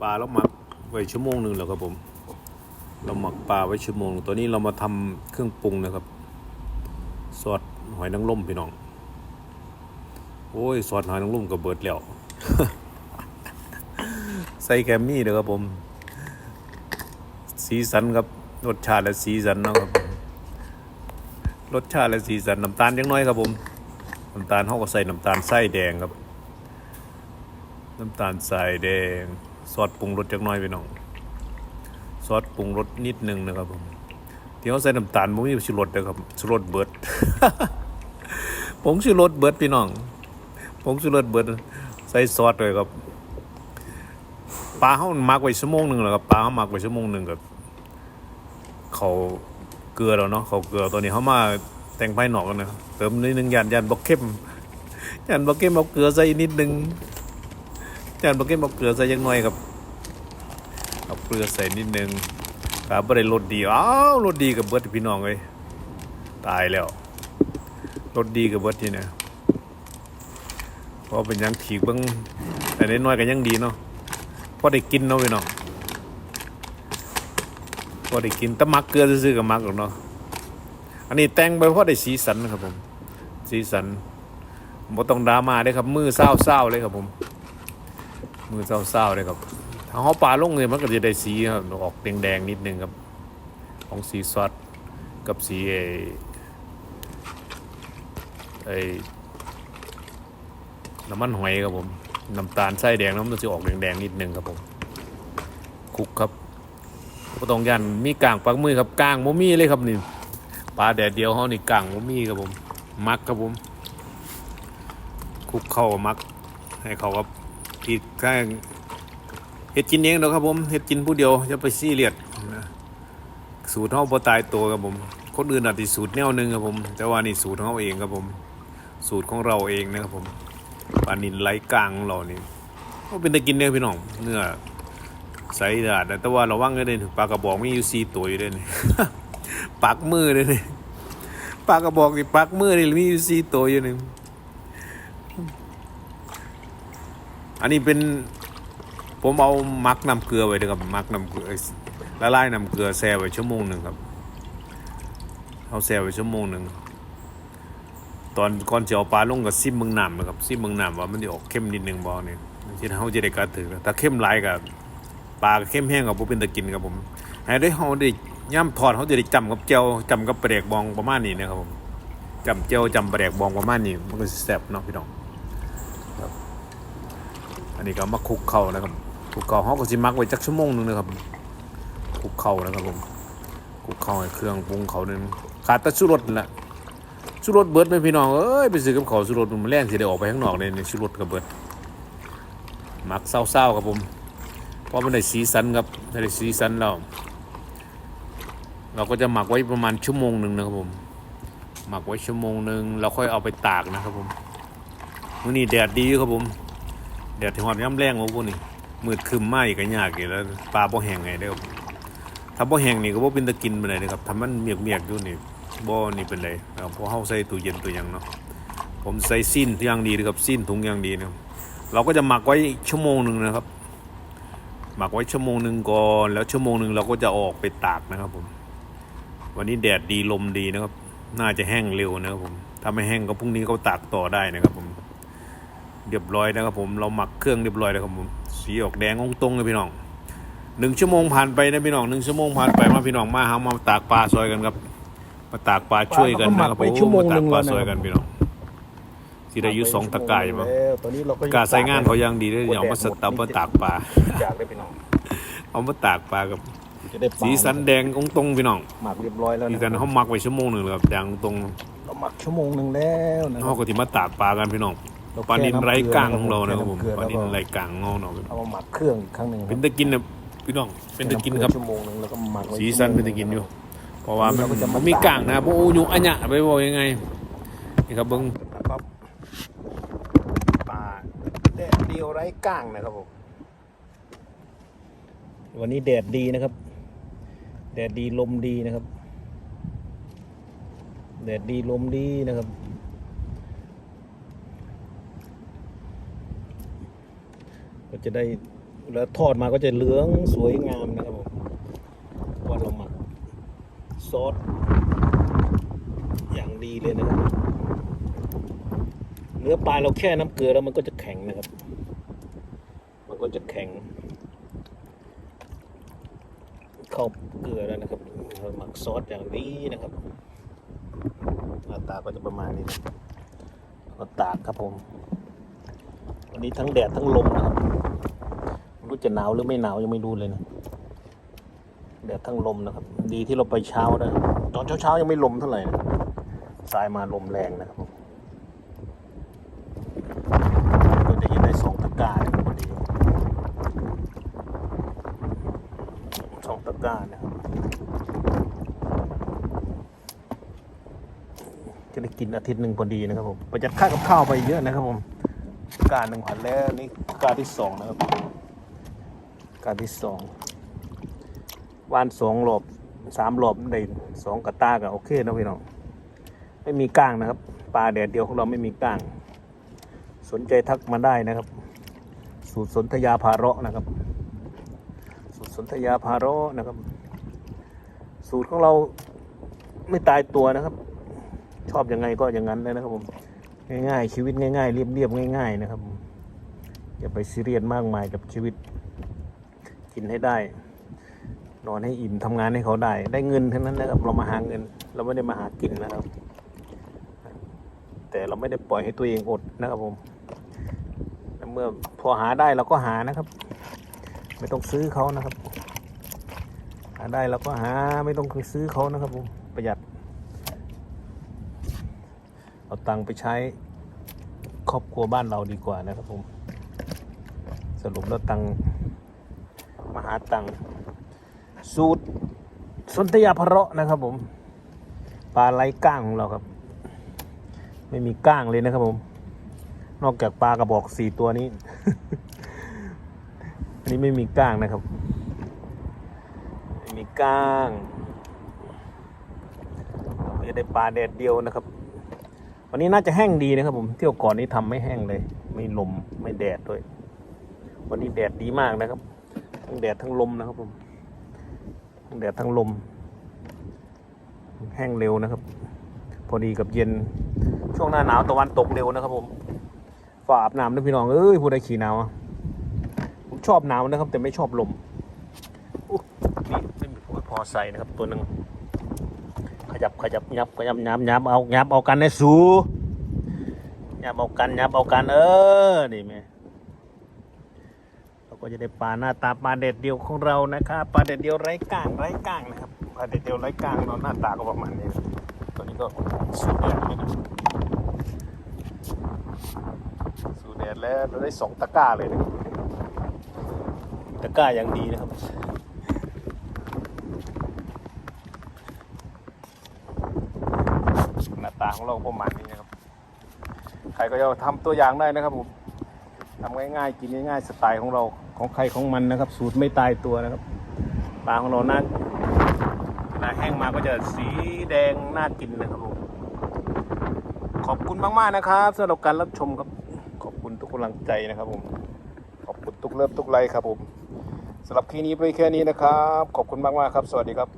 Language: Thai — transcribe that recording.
ปลาเราหมักไว้ชั่วโมงหนึ่งแล้วครับผม เราหมักปลาไว้ชั่วโมง ตัวนี้เรามาทำเครื่องปรุงนะครับซอสหอยนางรมพี่น้อง โอ้ยซอสหอยนางรมก็เบิดแล้ว ใส่แกมมี่เด้อครับผม สีสันครับรสชาติและสีสันนะครับรสชาติและสีสันน้ำตาลยังน้อยครับผมน้ำตาลเขาก็ใส่น้ำตาลไส้แดงครับ น้ำตาลทรายแดง ซอสปรุงรสจักน้อยไปน้องซอสปรุงรสนิดหนึงนะครับผมที่เขาใส่น้ำตาลผมมีชูรสนะครับชูรสเบิร์ดผงชูรสเบิดพี่น้องผงชูรสเบิร์ดใส่ซอสเลยครับปลาเขามันหมักไว้ชั่วโมงหนึ่งแล้วครับปลาเขาหมักไว้ชั่วโมงหนึ่งกับเขาเกลือแล้วเนาะเขาเกลือตัวนี้เขามาแต่งไผ่หนอกกันนะเติมนิดนึงยันยันบอกเข้มยันบอกเข้มเอาเกลือใส่นิดนึง จานบะเก็ตเอาเกลือใส่ยังน้อยครับเอาเกลือใส่นิดนึงครับบ่ได้รสดีอ้าวรสดีกับเบิร์ดพี่น้องเลยตายแล้วรสดีกับเบิร์ดที่เนี่ยเพราะเป็นยังถีกเบางแต่น้อยๆก็ยังดีเนาะพอได้กินเนาะพี่น้องพอได้กินแตะมักเกลือซื่อกับมักหรอกเนาะอันนี้แต่งไปเพราะได้สีสันนะครับผม สีสันบ่ต้องดราม่าเด้ครับมือเศร้าๆเลยครับผม มือเศร้าๆเลยครับถ้าเขาปลาลงเลยมันก็จะได้สีครับออกแดงๆนิดนึงครับ ของสีซอสกับสีไอไอน้ำมันหอยครับผมน้ำตาลไส้แดงน้ำมันจะออกแดงๆนิดนึงครับผมคลุกครับก็ต้องยันมีกลางปักมือครับกลางมมี่เลยครับนี่ปลาแดดเดียวเขานี่กลางมมี่ครับผมมักครับผมคลุกเข้ามักให้เขาครับ อีกแค่เฮ็ดกินเองเนาะครับผมเฮ็ดกินผู้เดียวจะไปซีเรียสนะสูตรเฮาบ่ตายตัวครับผมคนอื่นอาจสิสูตรแนวหนึงครับผม แต่ว่านี่สูตรของเฮาเองครับผม สูตรของเราเองนะครับผมปลานินไหลกลางของเรานี่ก็เป็นตะกินเด้อพี่น้องเนื้อใสดาดแต่ว่าระวังให้ได้ปลากระบอกมีอยู่4ตัวอยู่ด้วยนี่ปักมือเด้นี่ปลากระบอกนี่ปักมือนี่มีอยู่4ตัวอยู่นี่ อันนี้เป็นผมเอามักน้ำเกลือไว้เลยครับมักน้ำเกลือละลายน้ำเกลือแช่ไว้ชั่วโมงหนึ่งครับเอาแช่ไว้ชั่วโมงหนึ่งตอนก่อนจะเอาปลาลงกับซิมเมืองน้ำนะครับซิมเมืองน้ำว่ามันจะออกเข้มนิดนึงบ่เนี่ยที่เขาจะได้กระถือถ้าเข้มหลายกับปลาเข้มแห้งกับผมเป็นตะกินครับผมให้ได้เขาได้ย่ำทอดเขาจะได้จำกับเจียวจำกับปลาแดกบองประมาณนี้นะครับผมจำเจียวจำปลาแดกบองประมาณนี้มันก็แซ่บเนาะพี่น้อง อันนี้ก็มาคลุกเข่านะครับคลุกเข่าเขาก็สิมักไว้จักชั่วโมงหนึงนะครับคลุกเข่านะครับผมคลุกเข่าเครื่องปรุงเขานึงขาดแต่ชูรสนั่นแหละชูรสเบิดไหมพี่น้องเอ้ยไปซื้อกับเขาชูรสมันแรงสิได้ออกไปข้างนอกเลยในชูรสกับเบิดหมักเศร้าๆครับผมเพราะมันได้สีสันครับได้สีสันแล้วเราก็จะหมักไว้ประมาณชั่วโมงหนึ่งนะครับผมหมักไว้ชั่วโมงหนึ่งเราค่อยเอาไปตากนะครับผมมื้อนี้แดดดีอยู่ครับผม แดดที่หอดย่ำแรงโอ้พวกนี้มืดครึมมากอีกก็ยากอีกแล้วปลาบ่แห้งไงเด้อครับถ้าบ่แห้งนี่ก็บ่เป็นตะกินไปเลยนะครับถ้ามันเมียกๆอยู่นี่บ่นี่เป็นไรเอาพอเฮาใส่ตู้เย็นตัวยังเนาะผมใส่ซีนอย่างดีนะครับซีนถุงอย่างดีนะเราก็จะหมักไว้ชั่วโมงหนึ่งนะครับ หมักไว้ชั่วโมงหนึ่งก่อนแล้วชั่วโมงหนึ่งเราก็จะออกไปตากนะครับผม วันนี้แดดดีลมดีนะครับ น่าจะแห้งเร็วนะครับผมถ้าไม่แห้งก็พรุ่งนี้ก็ตากต่อได้นะครับผม เรียบร้อยนะครับผมเราหมักเครื่องเรียบร้อยแล้วครับผมสีออกแดงองตรงเลยพี่น้องหนึ่งชั่วโมงผ่านไปนะพี่น้องหนึ่งชั่วโมงผ่านไปมาพี่น้องมาหามาตากปลาซอยกันครับ มาตากปลาช่วยกันนะครับผมมาตากปลาซอยกันพี่น้องที่ได้อยู่สองตะกร้ายมั้งแล้วตอนนี้เราก็กาใส่งานเขายังดีเลยเอามาสตับมาตากปลาจากได้พี่น้องเอามาตากปลากับจะได้ปลาสีสันแดงองตรงพี่น้องหมักเรียบร้อยแล้วสีนะสันเขาหมักไว้ชั่วโมงหนึ่งเลยครับแดงตรงเราหมักชั่วโมงหนึ่งแล้วนะคเขารับก็ที่มาตากปลากันพี่น้องเร ปลานินแค่ำไร้เกลืกลางของเรานะครับผมแค่ปลานินำเกลือไร้กลางของเราเนาะเอามาหมักเครื่องอีกครั้งหนึ่งเป็นตะกินนะพี่น้องเป็นตะกินครับชั่วโมงหนึ่งแล้วก็หมักไว้สีสันเป็นตะกินอยู่เพราะว่ามันเราก็จะมามันมีกลางนะพวกยุอัญญะไปบอกยังไงนี่ครับเบิ้งครับปลาแดดเดียวไร้ก้างนะครับผมวันนี้แดดดีนะครับ แดดดีลมดีนะครับ แดดดีลมดีนะครับ ก็จะได้แล้วทอดมาก็จะเหลืองสวยงามนะครับผมว่าเราหมักซอสอย่างดีเลยนะครับเนื้อปลาเราแค่น้ำเกลือแล้วมันก็จะแข็งนะครับ มันก็จะแข็ง เข้าเกลือแล้วนะครับเราหมักซอสอย่างดีนะครับหน้าตาก็จะประมาณนี้ก็ตากครับผมวันนี้ทั้งแดดทั้งลมนะครับ จะหนาวหรือไม่หนาวยังไม่รู้เลยนะแดดทั้งลมนะครับ ดีที่เราไปเช้านะตอนเช้าๆยังไม่ลมเท่าไหร่นะสายมาลมแรงนะครับผมก็จะยินได้สองตะกร้ารพอดีสองตะกร้านะครับจะได้กินอาทิตย์หนึ่งพอดีนะครับผมประหยัดค่ากับข้าวไปเยอะนะครับผม การหนึ่งพันแล้วนี่การที่สองนะครับ การที่สองวานสองหลบสามหลบได้สองกระตากับโอเคนะพี่น้องไม่มีก้างนะครับปลาแดดเดียวของเราไม่มีก้าง สนใจทักมาได้นะครับ สูตรสนธยาพาระนะครับ สูตรสนธยาพาระนะครับ สูตรของเราไม่ตายตัวนะครับ ชอบยังไงก็อย่างนั้นเลยนะครับผมง่ายๆ ชีวิตง่ายๆเรียบๆง่าย ๆ นะครับอย่าไปซีเรียสมากมายกับชีวิต กินให้ได้ นอนให้อิ่มทำงานให้เขาได้ ได้เงินเท่านั้นนะครับ เรามาหาเงิน เราไม่ได้มาหากินนะครับ แต่เราไม่ได้ปล่อยให้ตัวเองอดนะครับผมเมื่อพอหาได้เราก็หานะครับ ไม่ต้องซื้อเขานะครับ หาได้เราก็หาไม่ต้องไปซื้อเขานะครับผมประหยัดเอาตังค์ไปใช้ครอบครัวบ้านเราดีกว่านะครับผม สรุปแล้วตังค์ หาตังสูตรสนธยาพะเราะนะครับผม ปลาไหลก้างของเราครับ ไม่มีก้างเลยนะครับผม นอกจากปลากระบอกสี่ตัวนี้ อันนี้ไม่มีก้างนะครับ ไม่มีก้างเราจะได้ปลาแดดเดียวนะครับ วันนี้น่าจะแห้งดีนะครับ ผมเที่ยวก่อนนี้ทำไม่แห้งเลย ไม่ลมไม่แดดด้วย วันนี้แดดดีมากนะครับ ทั้งแดดทั้งลมนะครับผมทั้งแดดทั้งลม แห้งเร็วนะครับ พอดีกับเย็นช่วงหน้าหนาวตะวันตกเร็วนะครับ ผมฝ่าอาบน้ำนะพี่น้องเอ้ยผู้ใดขี่หนาวผมชอบหนาวนะครับ แต่ไม่ชอบลมอุ๊ยนี่ไม่มีพอใส่นะครับตัวหนึ่งขยับขยับยับขยับยับยับเอายับเอากันในสูยับเอากันยับเอากันเออนี่แม่เรา ก็จะได้ปลาหน้าตาปลาเด็ดเดียวของเรานะครับปลาเด็ดเดียวไร้ก้างไร้ก้างนะครับปลาเด็ดเดียวไร้ก้างเราหน้าตาก็ประมาณนี้ตัวนี้ก็สูดแดดเลยนะสูดแดดแล้วเราได้สองตะกร้าเลยนะครับตะกร้าอย่างดีนะครับหน้าตาของเราประมาณนี้นะครับ ใครก็จะทำตัวอย่างได้นะครับผม ทำง่ายๆ กินง่ายๆ สไตล์ของเราของใครของมันนะครับ สูตรไม่ตายตัวนะครับปลาของเรานั้นเวลาแห้งมาก็จะสีแดงน่ากินนะครับผมขอบคุณมากๆนะครับสำหรับการรับชมครับ ขอบคุณทุกกำลังใจนะครับผม ขอบคุณทุกเลิฟทุกไลค์ครับผมสำหรับคลิปนี้ไปแค่นี้นะครับ ขอบคุณมากๆครับ สวัสดีครับ